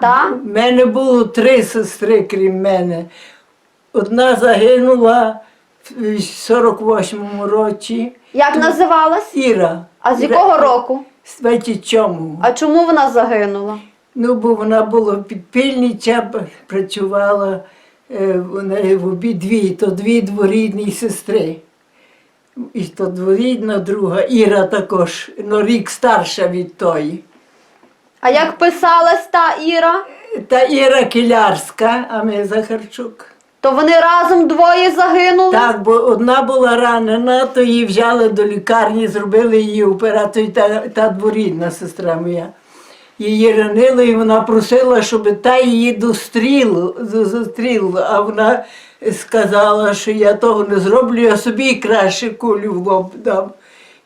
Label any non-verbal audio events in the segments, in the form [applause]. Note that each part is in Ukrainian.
та? У мене було три сестри, крім мене. Одна загинула в 48-му році. Як називалась? Іра. А з якого року? З 27-му. А чому вона загинула? Ну, бо вона була підпільниця, працювала е, вона в обидві, то дві дворідні сестри. І то дворідна друга, Іра також, ну рік старша від тої. А як писалась та Іра? Та Іра Кілярська, а ми Захарчук. То вони разом двоє загинули? Так, бо одна була ранена, то її взяли до лікарні, зробили її операцію, та, та дворідна сестра моя. Її ранили, і вона просила, щоб та її дострілила, зустріла, а вона сказала, що я того не зроблю, я собі краще кулю в лоб дам.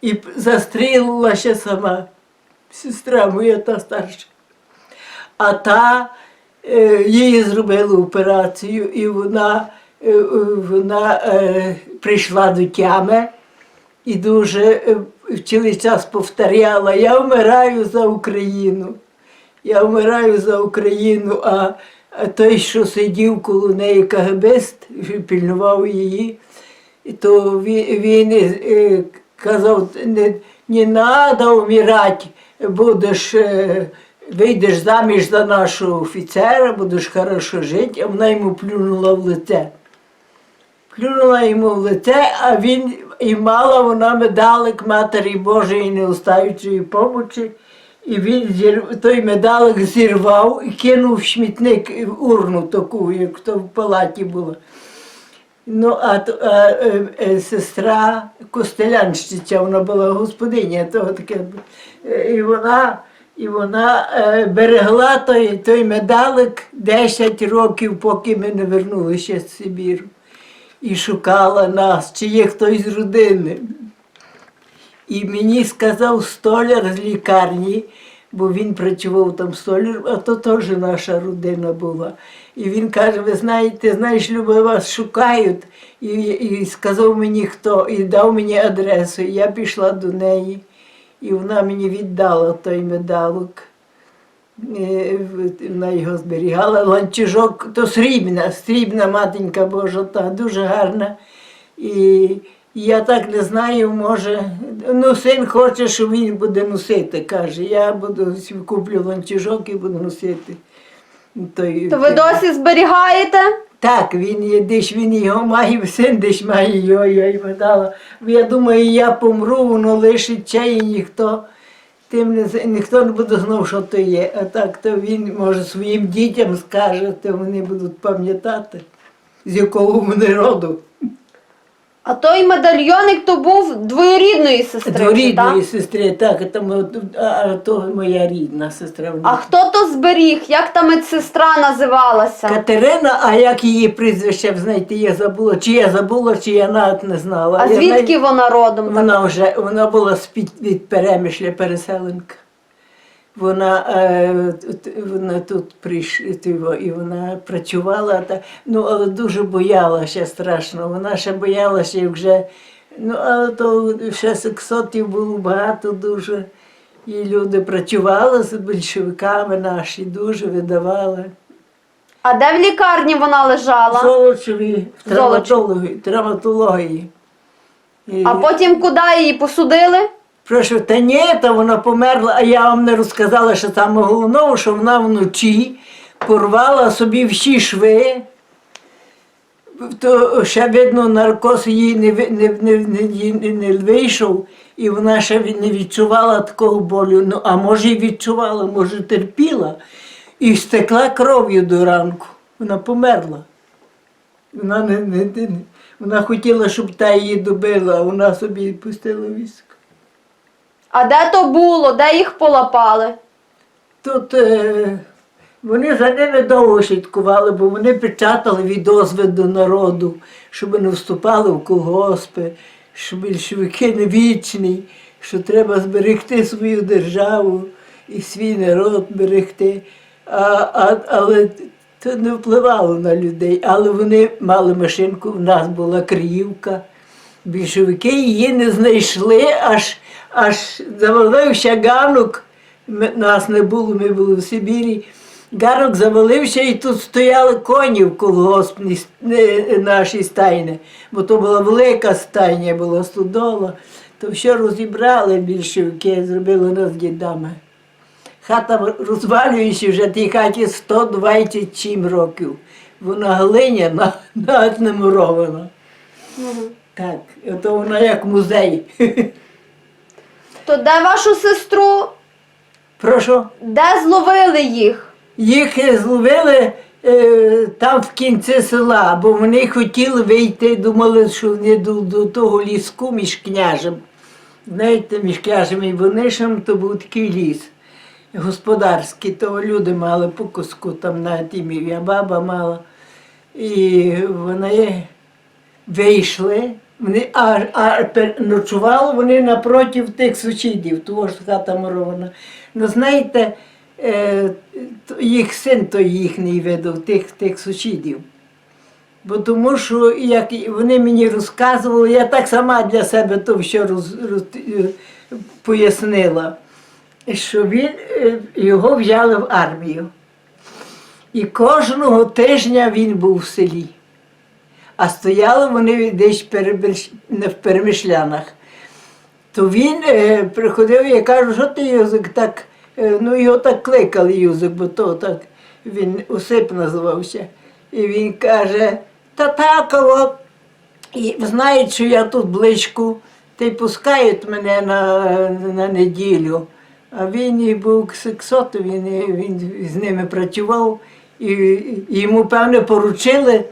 І п- застрілила ще сама. Сестра моя та старша. А та е, їй зробили операцію, і вона, е, вона е, прийшла до тями і дуже цілий час повторяла, я вмираю за Україну. Я вмираю за Україну, а, той, що сидів коло неї КГБист, пільнував її, то він, казав, не треба вмирати, будеш, е, вийдеш заміж за нашого офіцера, будеш хорошо жити, а вона йому плюнула в лице. Плюнула йому в лице, а він і мала вона медалик Матері Божої неустаючої помочі. І він зір- той медалик зірвав і кинув в смітник в урну таку, як то в палаті було. Ну, а, а е, е, сестра Костелянщиця, вона була господиня того таке. Е, І вона, і вона берегла той, той медалик 10 років, поки ми не вернулися з Сибіру. І шукала нас, чи є хтось з родини. І мені сказав столяр з лікарні, бо він працював там столяр, а то теж наша родина була. І він каже: ви знаєте, знаєш, Люба, вас шукають. І, і сказав мені хто, і дав мені адресу. І я пішла до неї, і вона мені віддала той медалок. Е, Вона його зберігала. Ланчужок, то срібна, срібна матінка Божа, та дуже гарна. І я так не знаю, може, ну син хоче, що він буде носити, каже. Я буду куплю ланчужок і буду носити. Той, То ви досі зберігаєте? так, він є, десь він його має, [laughs] син десь має його, я йому дала. Я думаю, я помру, воно лишиться і ніхто. Тим не, ніхто не буде знав, що то є. А так то він може своїм дітям скаже, то вони будуть пам'ятати, з якого вони роду. А той медальйоник то був двоєрідної сестри. До рідної так? сестри, так, там, от, а, то моя рідна сестра. А хто то зберіг? Як та медсестра називалася? Катерина, а як її прізвище, знаєте, я забула, чи я забула, чи я навіть не знала. А Я звідки навіть- вона родом? Вона вже вона була з-під від перемишля переселенка. Вона, е, вона тут прийшла і вона працювала, та, ну, але дуже боялася страшно. Вона ще боялася і вже, ну, але то ще сексотів було багато дуже. І люди працювали з більшовиками наші, дуже видавали. А де в лікарні вона лежала? Золочеві в травматології. травматології. І- А потім куди її посудили? Прошу, та ні, та вона померла, а я вам не розказала, що саме головного, що вона вночі порвала собі всі шви. То ще видно, наркоз їй не, не, не, не, не, не вийшов, і вона ще не відчувала такого болю. Ну, а може і відчувала, може терпіла. І стекла кров'ю до ранку. Вона померла. Вона, не, не, не, вона хотіла, щоб та її добила, а вона собі пустила віск. А де то було? Де їх полапали? Тут е, вони за ними довго слідкували, бо вони печатали відозви до народу, щоб не вступали в колгоспи, що більшовики не вічні, що треба зберегти свою державу і свій народ берегти. А, а, але це не впливало на людей. Але вони мали машинку, в нас була Криївка. Більшовики її не знайшли, аж, аж завалився ганок. Нас не було, ми були в Сибірі. Гарок завалився і тут стояли коні в колгоспній нашій стайні, бо то була велика стайня, була студола. То все розібрали більшовики, зробили нас дідами. Хата розвалюючи вже тій хаті 127 років. Вона глиняна, навіть не мурована. Так, то вона як музей. [laughs] То де вашу сестру? Прошу. Де зловили їх? Їх е, зловили е, там в кінці села, бо вони хотіли вийти, думали, що вони до, до того ліску між княжем. Знаєте, між княжем і Вонишем то був такий ліс господарський, то люди мали по куску, там на тімі я баба мала. І вони вийшли, вони, а, а ночували вони напротив тих сусідів, того ж хата мурована. Ну, знаєте, е, їх син той їхній видав, тих, тих сусідів. Бо тому що як вони мені розказували, я так сама для себе то все роз, роз, е, пояснила, що він, е, його взяли в армію. І кожного тижня він був в селі. А стояли вони десь в перемишлянах. То він е, приходив, я кажу, що ти Юзик так, е, ну його так кликали Юзик, бо то так він Осип називався. І він каже, та таково, і знають, що я тут близько, та й пускають мене на, на неділю. А він і був сексот, він, він з ними працював, і, і йому, певне, поручили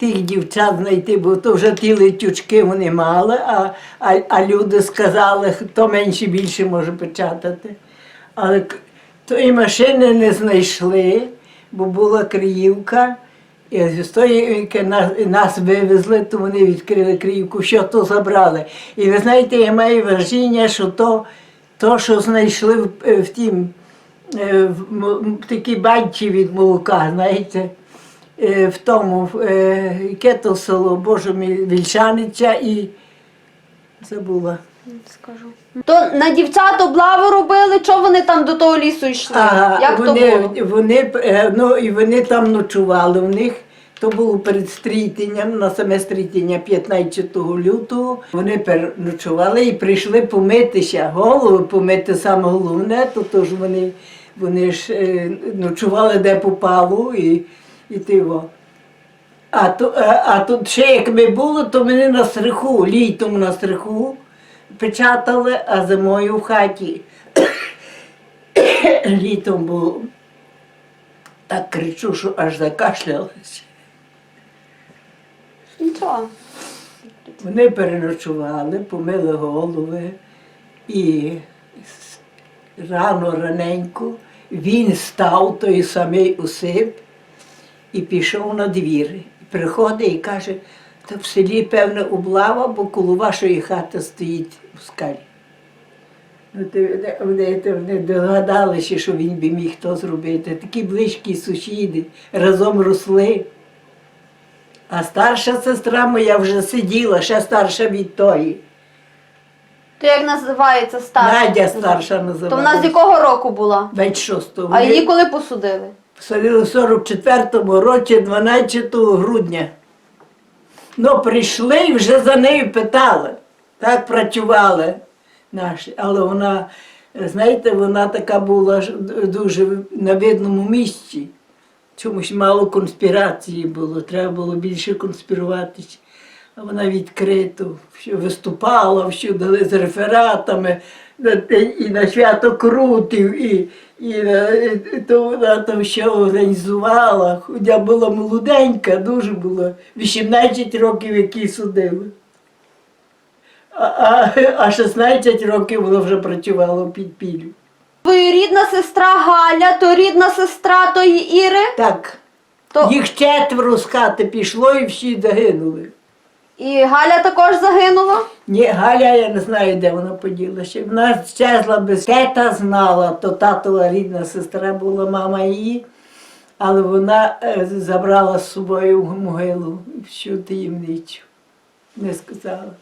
тих дівчат знайти, бо то вже ті летючки вони мали, а, а, а люди сказали, хто менше більше може печатати. Але тої машини не знайшли, бо була Криївка. І з тої нас, нас вивезли, то вони відкрили Криївку, що то забрали. І ви знаєте, я маю враження, що то, то що знайшли в, в тім е, в, м- в такій банці від молока, знаєте, в тому, е, яке село, Боже мій, Вільшаниця і забула. Скажу. То на дівчат облаву робили, чого вони там до того лісу йшли? Ага, Як вони, то було? Вони, е, ну, і вони там ночували. У них то було перед стрітенням, на саме стрітення 15 лютого. Вони переночували і прийшли помитися, голови помити саме головне, то тож вони, вони ж е, ночували де попало і, і тиво. А, то, а, а тут ще як ми були, то мене на стриху, літом на стриху печатали, а зимою в хаті. [coughs] Літом було так кричу, що аж закашлялася. Нічого. Вони переночували, помили голови і рано раненько він став той самий усип і пішов на двір. І приходить і каже, та в селі певна облава, бо коло вашої хати стоїть у скалі. Ну, ти- Вони, вони, вони догадалися, що він би міг то зробити. Такі близькі сусіди разом росли. А старша сестра моя вже сиділа, ще старша від тої. То як називається старша? Надя старша називається. То вона з якого року була? 26-го. А її коли посудили? В 44-му році, 12 грудня. Ну, прийшли і вже за нею питали. Так працювали наші. Але вона, знаєте, вона така була дуже на видному місці. Чомусь мало конспірації було, треба було більше конспіруватися. А вона відкрито виступала всюди з рефератами і на свято крутів, і, і, то вона там ще організувала. Хоча була молоденька, дуже була, 18 років, які судили. А, а, а 16 років вона вже працювала в підпіллю. Твоєрідна сестра Галя, то рідна сестра тої Іри, Так, то їх четверо з хати пішло і всі загинули. І Галя також загинула. Ні, Галя, я не знаю, де вона поділася. Вона щезла без тета знала, то татова рідна сестра була мама її, але вона е, забрала з собою в могилу всю таємницю. Не сказала.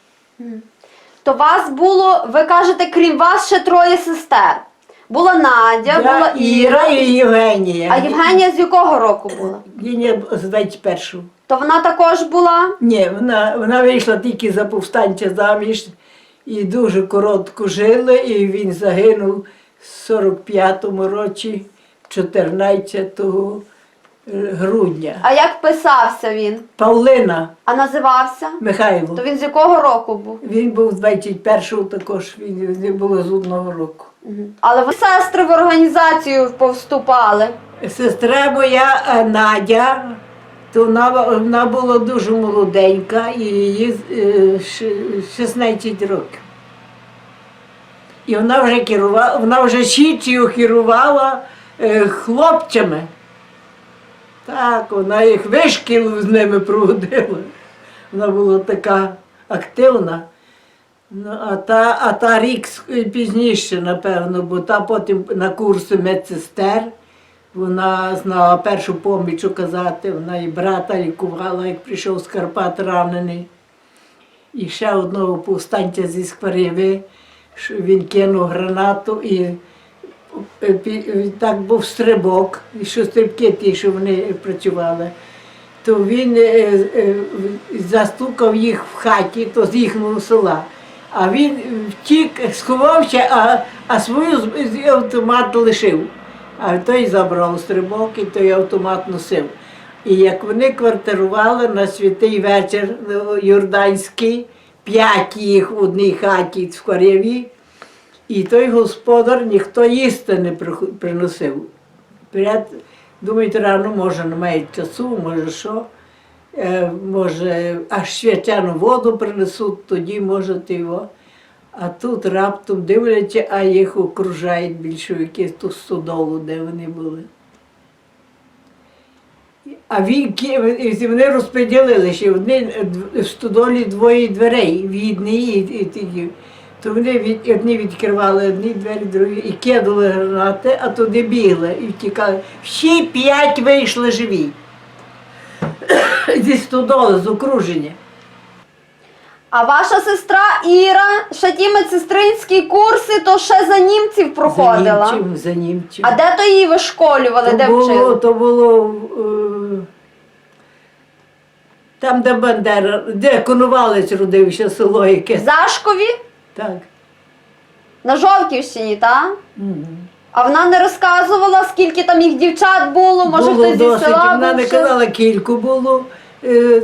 То вас було, ви кажете, крім вас ще троє сестер. Була Надя, Я, була Іра і Євгенія. А Євгенія з якого року була? Євгенія з 21-го. То вона також була. Ні, вона, вона вийшла тільки за повстанця заміж і дуже коротко жили, і він загинув в 45-му році, 14 грудня. А як писався він? Павлина А називався? Михайло. То він з якого року був? Він був з 21-го також, він не було з одного року. Але ви сестри в організацію повступали. Сестра моя е, Надя, то вона, вона була дуже молоденька, і е, 16 років. І вона вже керувала, вона вже січію керувала е, хлопцями. Так, вона їх вишкіл з ними проводила. Вона була така активна. Ну, а та, а та рік пізніше, напевно, бо та потім на курси медсестер. Вона знала першу поміч оказати, вона і брата лікувала, як прийшов з Карпат ранений. І ще одного повстанця зі Скварєви, що він кинув гранату і так був стрибок, і що стрибки ті, що вони працювали. То він е, е, застукав їх в хаті, то з їхнього села. А він втік, сховався, а, а свою автомат лишив. А той забрав стрибок і той автомат носив. І як вони квартирували на святий вечір ну, Йорданський, п'ять їх в одній хаті в Корєві, і той господар ніхто їсти не приносив. Перед, думають, рано, може, немає часу, може що. Е, може, аж свячену воду принесуть, тоді може ти його. А тут раптом дивляться, а їх окружають більшовики ту стодолу, де вони були. А він, вони розподілили, що одні е, в стодолі двоє дверей, вхідні і, і, ті. То вони від, одні відкривали одні двері, другі, і кидали гранати, а туди бігли і втікали. Всі п'ять вийшли живі. [coughs] Зі стодоли, з окруження. А ваша сестра Іра, ще ті медсестринські курси, то ще за німців проходила. За німчим, за німчим. А де то її вишколювали, то де було, вчили? то було е, там, де Бандера, де Конувалець родився, село В. Зашкові? Так. На Жовківщині, так? Мгм. А вона не розказувала, скільки там їх дівчат було, може було хтось зі досить. села Вона був не ще? казала кілько було,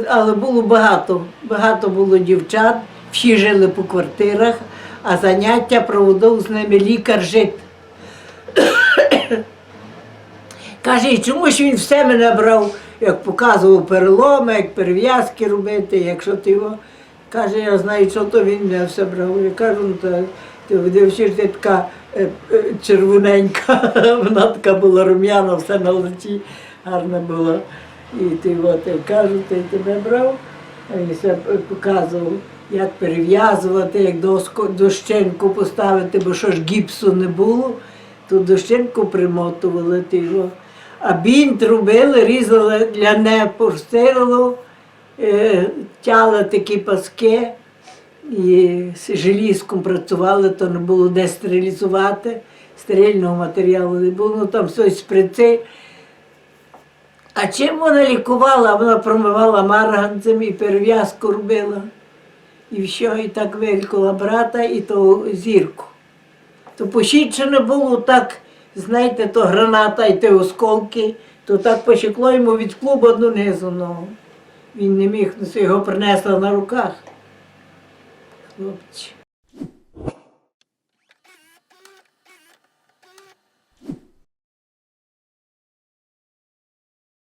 але було багато. Багато було дівчат, всі жили по квартирах, а заняття проводив з ними лікар жит. [coughs] Каже, і чому ж він все мене брав, як показував переломи, як перев'язки робити, якщо ти його. Каже, я знаю, що то він мене все брав. Я кажу, ну ти дивишся, ти така е, е, червоненька, [laughs] вона така була рум'яна, все на лиці гарна була. І ти от я кажу, ти тебе брав, він все показував, як перев'язувати, як доску, дощенку поставити, бо що ж гіпсу не було, то дощенку примотували його. А бінт робили, різали для не порстило, е, тяли такі паски і з желізком працювали, то не було де стерилізувати, стерильного матеріалу не було, ну там все шприци. А чим вона лікувала? Вона промивала марганцем і перев'язку робила. І все, і так вилікувала брата і ту зірку. То посічене було так, знаєте, то граната і ті осколки, то так посікло йому від клубу одну низу ногу. Він не міг, його принесла на руках. Хлопці.